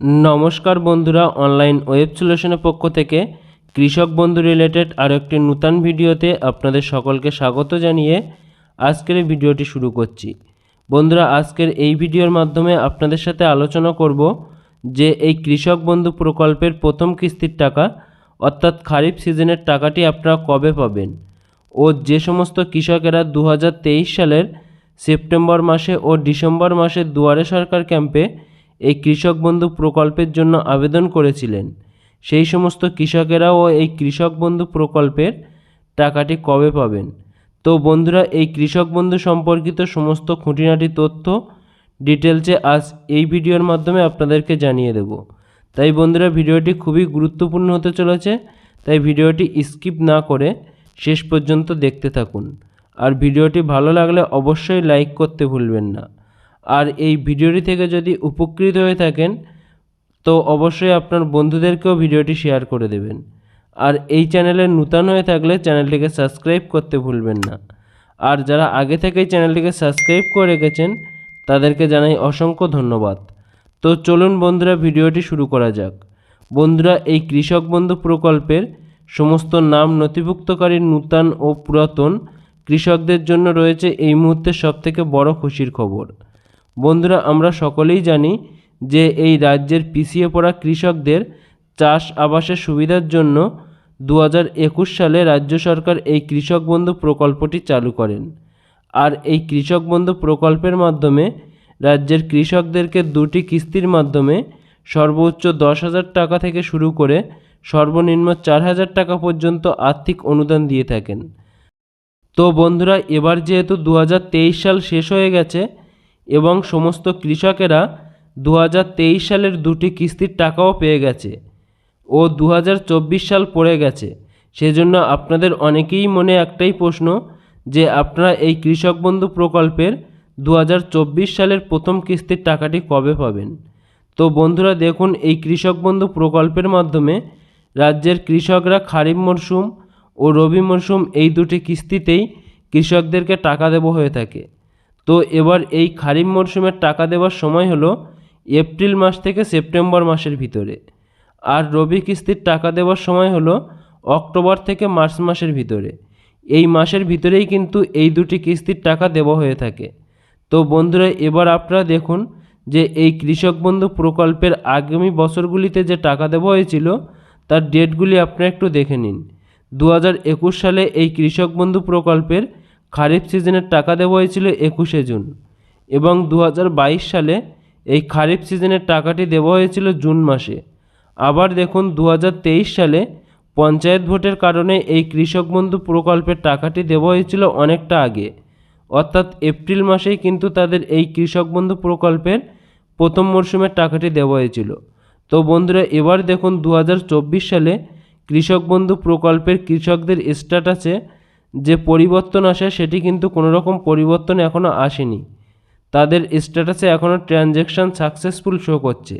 নমস্কার বন্ধুরা online web সলিউশনের পক্ষ থেকে কৃষক বন্ধু রিলেটেড আরও একটি নূতন ভিডিওতে আপনাদের সকলকে স্বাগত জানিয়ে আজকের ভিডিওটি শুরু করছি। বন্ধুরা, আজকের এই ভিডিওর মাধ্যমে আপনাদের সাথে আলোচনা করব যে এই কৃষক বন্ধু প্রকল্পের প্রথম কিস্তির টাকা, অর্থাৎ খারিফ সিজনের টাকাটি আপনারা কবে পাবেন ও যে সমস্ত কৃষকেরা দু হাজার তেইশ সালের সেপ্টেম্বর মাসে ও ডিসেম্বর মাসে দুয়ারে সরকার ক্যাম্পে এই কৃষক বন্ধু প্রকল্পের জন্য আবেদন করেছিলেন। সেই সমস্ত কৃষকেরাও এই কৃষক বন্ধু প্রকল্পের টাকাটি কবে পাবেন? তো বন্ধুরা, এই কৃষক বন্ধু সম্পর্কিত সমস্ত খুঁটিনাটি তথ্য ডিটেলসে আজ এই ভিডিওর মাধ্যমে আপনাদেরকে জানিয়ে দেব। তাই বন্ধুরা, ভিডিওটি খুবই গুরুত্বপূর্ণ হতে চলেছে, তাই ভিডিওটি স্কিপ না করে শেষ পর্যন্ত দেখতে থাকুন। আর ভিডিওটি ভালো লাগলে অবশ্যই লাইক করতে ভুলবেন না। আর এই ভিডিওটি থেকে যদি উপকৃত হয়ে থাকেন, তো অবশ্যই আপনার বন্ধুদেরকেও ভিডিওটি শেয়ার করে দেবেন। আর এই চ্যানেলে নূতন হয়ে থাকলে চ্যানেলটিকে সাবস্ক্রাইব করতে ভুলবেন না। আর যারা আগে থেকেই চ্যানেলটিকে সাবস্ক্রাইব করে রেখেছেন, তাদেরকে জানাই অসংখ্য ধন্যবাদ। তো চলুন বন্ধুরা, ভিডিওটি শুরু করা যাক। বন্ধুরা, এই কৃষক বন্ধু প্রকল্পের সমস্ত নাম নথিভুক্তকারী নূতন ও পুরাতন কৃষকদের জন্য রয়েছে এই মুহূর্তে সবথেকে বড় খুশির খবর। বন্ধুরা, আমরা সকলেই জানি যে এই রাজ্যের পিছিয়ে পড়া কৃষকদের চাষ আবাসের সুবিধার জন্য দু সালে রাজ্য সরকার এই কৃষক বন্ধু প্রকল্পটি চালু করেন। আর এই কৃষক বন্ধু প্রকল্পের মাধ্যমে রাজ্যের কৃষকদেরকে দুটি কিস্তির মাধ্যমে সর্বোচ্চ দশ হাজার টাকা থেকে শুরু করে সর্বনিম্ন চার হাজার টাকা পর্যন্ত আর্থিক অনুদান দিয়ে থাকেন। তো বন্ধুরা, এবার যেহেতু দু হাজার তেইশ সাল শেষ হয়ে গেছে এবং সমস্ত কৃষকেরা দু হাজার তেইশ সালের দুটি কিস্তির টাকাও পেয়ে গেছে ও দু হাজার চব্বিশ সাল পড়ে গেছে। সেজন্য আপনাদের অনেকেই মনে একটাই প্রশ্ন যে আপনারা এই কৃষক বন্ধু প্রকল্পের দু হাজার চব্বিশ সালের প্রথম কিস্তির টাকাটি কবে পাবেন? তো বন্ধুরা দেখুন, এই কৃষক বন্ধু প্রকল্পের মাধ্যমে রাজ্যের কৃষকরা খারিফ মরশুম ও রবি মরশুম এই দুটি কিস্তিতেই কৃষকদেরকে টাকা দেওয়া হয়ে থাকে। তো এবার এই খারিফ মরশুমের টাকা দেওয়ার সময় হলো এপ্রিল মাস থেকে সেপ্টেম্বর মাসের ভিতরে। আর রবি কিস্তির টাকা দেওয়ার সময় হলো অক্টোবর থেকে মার্চ মাসের ভিতরে। এই মাসের ভিতরেই কিন্তু এই দুটি কিস্তির টাকা দেওয়া হয়ে থাকে। তো বন্ধুরা, এবার আপনারা দেখুন যে এই কৃষক বন্ধু প্রকল্পের আগামী বছরগুলিতে যে টাকা দেওয়া হয়েছিল, তার ডেটগুলি আপনারা একটু দেখে নিন। দু সালে এই কৃষক বন্ধু প্রকল্পের খারিফ সিজনের টাকা দেওয়া হয়েছিল একুশে জুন এবং দু হাজার বাইশ সালে এই খারিফ সিজনের টাকাটি দেওয়া হয়েছিল জুন মাসে। আবার দেখুন দু হাজার তেইশ সালে পঞ্চায়েত ভোটের কারণে এই কৃষক বন্ধু প্রকল্পের টাকাটি দেওয়া হয়েছিল অনেকটা আগে। অর্থাৎ এপ্রিল মাসেই কিন্তু তাদের এই কৃষক বন্ধু প্রকল্পের প্রথম মরশুমের টাকাটি দেওয়া হয়েছিল। তো বন্ধুরা, এবার দেখুন দু হাজার চব্বিশ সালে কৃষক বন্ধু প্রকল্পের কৃষকদের স্ট্যাটাসে যে পরিবর্তন আসে সেটি কিন্তু কোনো রকম পরিবর্তন এখনও আসেনি। তাদের স্ট্যাটাসে এখনও ট্রানজ্যাকশান সাকসেসফুল শো করছে।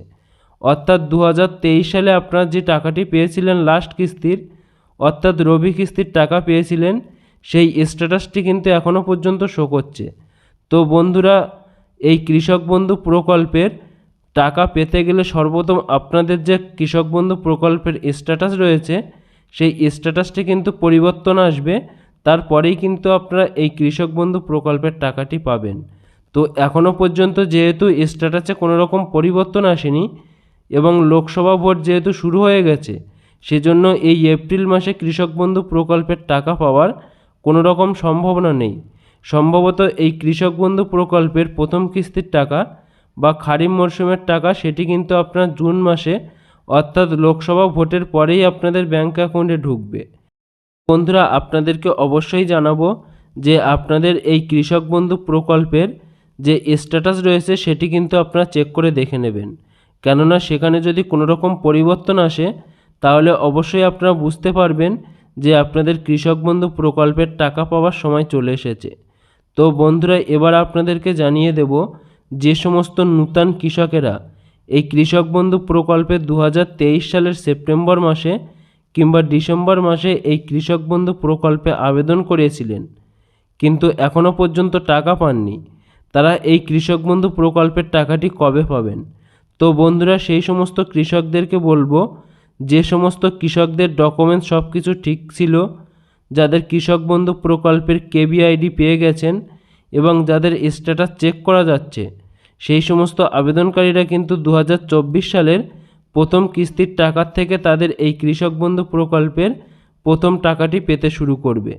অর্থাৎ দু হাজার তেইশ সালে আপনার যে টাকাটি পেয়েছিলেন লাস্ট কিস্তির, অর্থাৎ রবি কিস্তির টাকা পেয়েছিলেন, সেই স্ট্যাটাসটি কিন্তু এখনও পর্যন্ত শো করছে। তো বন্ধুরা, এই কৃষক বন্ধু প্রকল্পের টাকা পেতে গেলে সর্বপ্রথম আপনাদের যে কৃষক বন্ধু প্রকল্পের স্ট্যাটাস রয়েছে, সেই স্ট্যাটাসটি কিন্তু পরিবর্তন আসবে। তারপরেই কিন্তু আপনারা এই কৃষক বন্ধু প্রকল্পের টাকাটি পাবেন। তো এখনও পর্যন্ত যেহেতু স্ট্যাটাসে কোনো রকম পরিবর্তন আসেনি এবং লোকসভা ভোট যেহেতু শুরু হয়ে গেছে, সেজন্য এই এপ্রিল মাসে কৃষক বন্ধু প্রকল্পের টাকা পাওয়ার কোনো রকম সম্ভাবনা নেই। সম্ভবত এই কৃষক বন্ধু প্রকল্পের প্রথম কিস্তির টাকা বা খারিফ মরশুমের টাকা সেটি কিন্তু আপনার জুন মাসে অর্থাৎ লোকসভা ভোটের পরেই আপনাদের ব্যাঙ্ক অ্যাকাউন্টে ঢুকবে। বন্ধুরা, আপনাদেরকে অবশ্যই জানাব যে আপনাদের এই কৃষক বন্ধু প্রকল্পের যে স্ট্যাটাস রয়েছে, সেটি কিন্তু আপনারা চেক করে দেখে নেবেন। কেননা, সেখানে যদি কোনো রকম পরিবর্তন আসে, তাহলে অবশ্যই আপনারা বুঝতে পারবেন যে আপনাদের কৃষক বন্ধু প্রকল্পের টাকা পাওয়ার সময় চলে এসেছে। তো বন্ধুরা, এবার আপনাদেরকে জানিয়ে দেব যে সমস্ত নূতন কৃষকেরা এই কৃষক বন্ধু প্রকল্পে দু সালের সেপ্টেম্বর মাসে কিংবা ডিসেম্বর মাসে এই কৃষক বন্ধু প্রকল্পে আবেদন করেছিলেন কিন্তু এখনও পর্যন্ত টাকা পাননি। তারা এই কৃষক বন্ধু প্রকল্পের টাকাটি কবে পাবেন? তো বন্ধুরা, সেই সমস্ত কৃষকদেরকে বলব, যে সমস্ত কৃষকদের ডকুমেন্টস সব কিছু ঠিক ছিল, যাদের কৃষক বন্ধু প্রকল্পের কেবি আইডি পেয়ে গেছেন এবং যাদের স্ট্যাটাস চেক করা যাচ্ছে, সেই সমস্ত আবেদনকারীরা কিন্তু দু হাজার চব্বিশ সালের প্রথম কিস্তির টাকার থেকে তাদের এই কৃষক বন্ধু প্রকল্পের প্রথম টাকাটি পেতে শুরু করবে।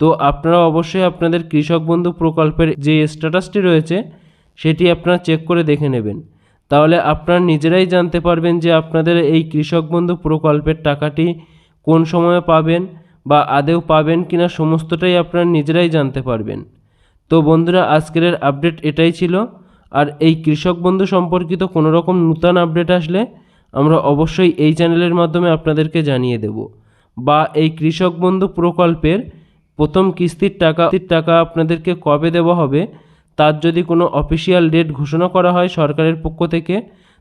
তো আপনারা অবশ্যই আপনাদের কৃষক বন্ধু প্রকল্পের যে স্ট্যাটাসটি রয়েছে, সেটি আপনারা চেক করে দেখে নেবেন। তাহলে আপনারা নিজেরাই জানতে পারবেন যে আপনাদের এই কৃষক বন্ধু প্রকল্পের টাকাটি কোন সময়ে পাবেন বা আদেও পাবেন কিনা সমস্তটাই আপনারা নিজেরাই জানতে পারবেন। তো বন্ধুরা, আজকের আপডেট এটাই ছিল। আর এই কৃষক বন্ধু সম্পর্কিত কোনো রকম নূতন আপডেট আসলে আমরা অবশ্যই এই চ্যানেলের মাধ্যমে আপনাদেরকে জানিয়ে দেব। বা এই কৃষক বন্ধু প্রকল্পের প্রথম কিস্তির টাকা টাকা আপনাদেরকে কবে দেওয়া হবে, তার যদি কোনো অফিসিয়াল ডেট ঘোষণা করা হয় সরকারের পক্ষ থেকে,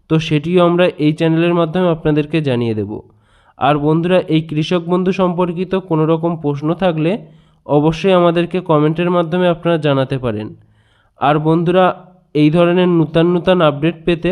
তো সেটিও আমরা এই চ্যানেলের মাধ্যমে আপনাদেরকে জানিয়ে দেব। আর বন্ধুরা, এই কৃষক বন্ধু সম্পর্কিত কোনো রকম প্রশ্ন থাকলে অবশ্যই আমাদেরকে কমেন্টের মাধ্যমে আপনারা জানাতে পারেন। আর বন্ধুরা, এই ধরনের নূতন নূতন আপডেট পেতে